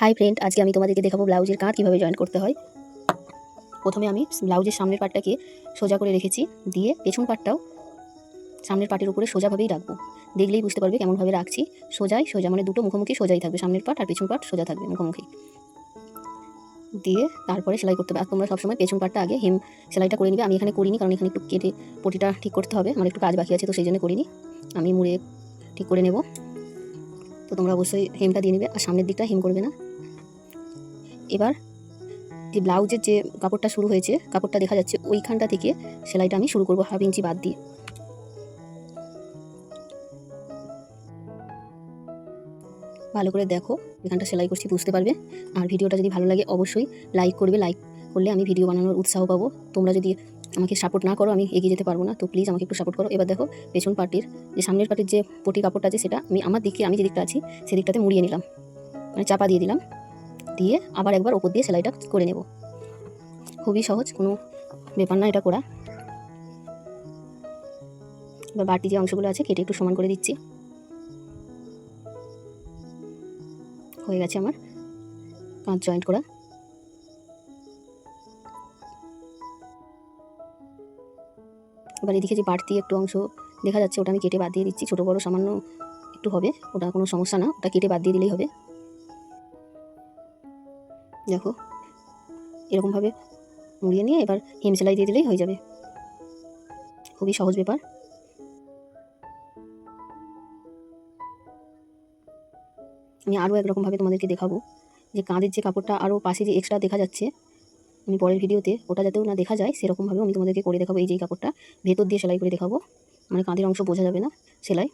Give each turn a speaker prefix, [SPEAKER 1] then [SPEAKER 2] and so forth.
[SPEAKER 1] Hi friend আজকে আমি তোমাদেরকে দেখাবো ব্লাউজের কাঁধ কীভাবে জয়েন করতে হয়। প্রথমে আমি ব্লাউজের সামনের পাটটাকে সোজা করে রেখেছি, দিয়ে পেছন পাটটাও সামনের পাটের উপরে সোজাভাবেই রাখব। দেখলেই বুঝতে পারবে কেমনভাবে রাখছি। সোজাই, সোজা মানে দুটো মুখোমুখি সোজাই থাকবে। সামনের পাট আর পেছন পাট সোজা থাকবে মুখোমুখি। দিয়ে তারপরে সেলাই করতে হবে। আর তোমরা সবসময় পেছন পাটটা আগে হেম সেলাইটা করে নিবে। আমি এখানে করিনি, কারণ এখানে একটু কেটে পটিটা ঠিক করতে হবে। আমার একটু কাজ বাকি আছে, তো সেই জন্য করিনি। আমি মুড়ে ঠিক করে নেব। তো তোমরা অবশ্যই হেমটা দিয়ে নেবে। আর সামনের দিকটা হেম করবে না। এবার যে ব্লাউজের যে কাপড়টা শুরু হয়েছে, কাপড়টা দেখা যাচ্ছে ওইখানটা থেকে সেলাইটা আমি শুরু করব হাফ ইঞ্চি বাদ দিয়ে। ভালো করে দেখো, এখানটা সেলাই করছি, বুঝতে পারবে? আর ভিডিওটা যদি ভালো লাগে, অবশ্যই লাইক করবে লাইক করলে আমি ভিডিও বানানোর উৎসাহ পাবো। তোমরা যদি আমাকে সাপোর্ট না করো, আমি এগিয়ে যেতে পারব না। তো প্লিজ আমাকে একটু সাপোর্ট করো। এবার দেখো, পেছন পার্টির যে সামনের পার্টির যে পটি কাপড়টা আছে, সেটা আমি আমার দিকে, আমি যে দিকটা আছি, সেদিকটাতে মুড়িয়ে নিলাম। মানে চাপা দিয়ে দিলাম। দিয়ে আবার একবার ওপর দিয়ে সেলাইটা করে নেব। খুবই সহজ, কোনো ব্যাপার না এটা করা। এবার বাড়তি যে অংশগুলো আছে কেটে একটু সমান করে দিচ্ছি। হয়ে গেছে আমার কাঁচ জয়েন্ট করা। এবার এদিকে যে বাড়তি একটু অংশ দেখা যাচ্ছে ওটা আমি কেটে বাদ দিয়ে দিচ্ছি। ছোটো বড়ো সামান্য একটু হবে, ওটা কোনো সমস্যা না। ওটা কেটে বাদ দিয়ে দিলেই হবে। দেখো, এরকমভাবে মুড়িয়ে নিয়ে এবার হেম সেলাই দিয়ে দিলেই হয়ে যাবে। খুবই সহজ ব্যাপার। আমি আরও একরকমভাবে তোমাদেরকে দেখাবো যে কাঁধের যে কাপড়টা আরও পাশে যে এক্সট্রা দেখা যাচ্ছে, আমি পরের ভিডিওতে ওটা যাতেও না দেখা যায়, সেরকমভাবেও আমি তোমাদেরকে করে দেখাবো এই যে কাপড়টা। ভেতর দিয়ে সেলাই করে দেখাবো। মানে কাঁধের অংশ বোঝা যাবে না সেলাই।